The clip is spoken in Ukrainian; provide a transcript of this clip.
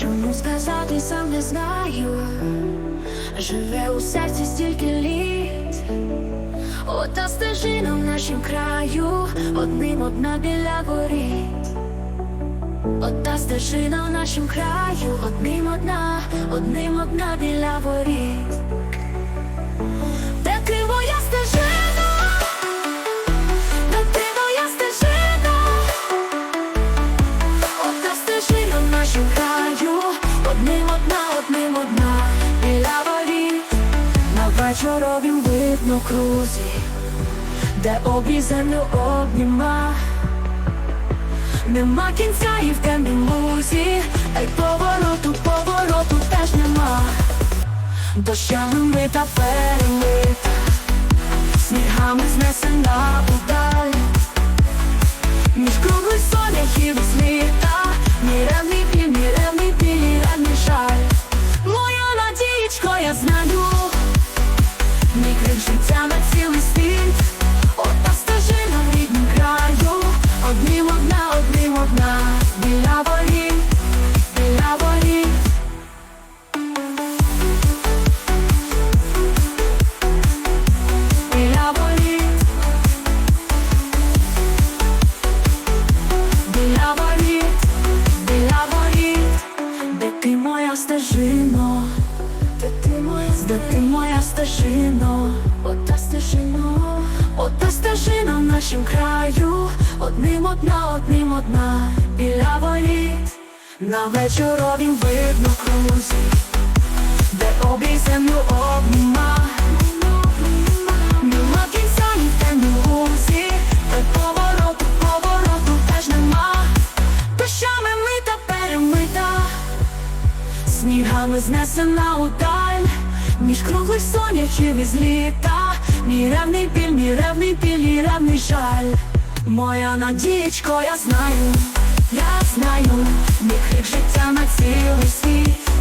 Чому сказати сам не знаю, живе у серці стільки літ, ота стежина в нашім краю, одним одна біля воріт. Ота стежина в нашім краю, одним одна, одним одна біля воріт. На видно крузі, де обій землю обніма. Нема кінця і в темнім лузі, а й повороту, повороту теж нема. Дощами мита перемита, снігами знесена удаль. Між круглих соняхів і сліта, ні ревний біль, ні ревний біль, ні ревний жаль. Моя надієчко, я знаю, життя на цілий світ. Стежино, ота стежино, ота стежина в нашім краю, одним одна, одним одна, біля воріт, на вечоровім видно крузі, де обій землю обніма. Нема кінця ні в темній лузі, та повороту, повороту теж нема. Дощами мита перемита, снігами знесена удаль, між круглих сонячів із літа, мій ревний біль, мій ревний біль, і ревний жаль. Моя надічко, я знаю, я знаю, мій крик життя на цілий світ.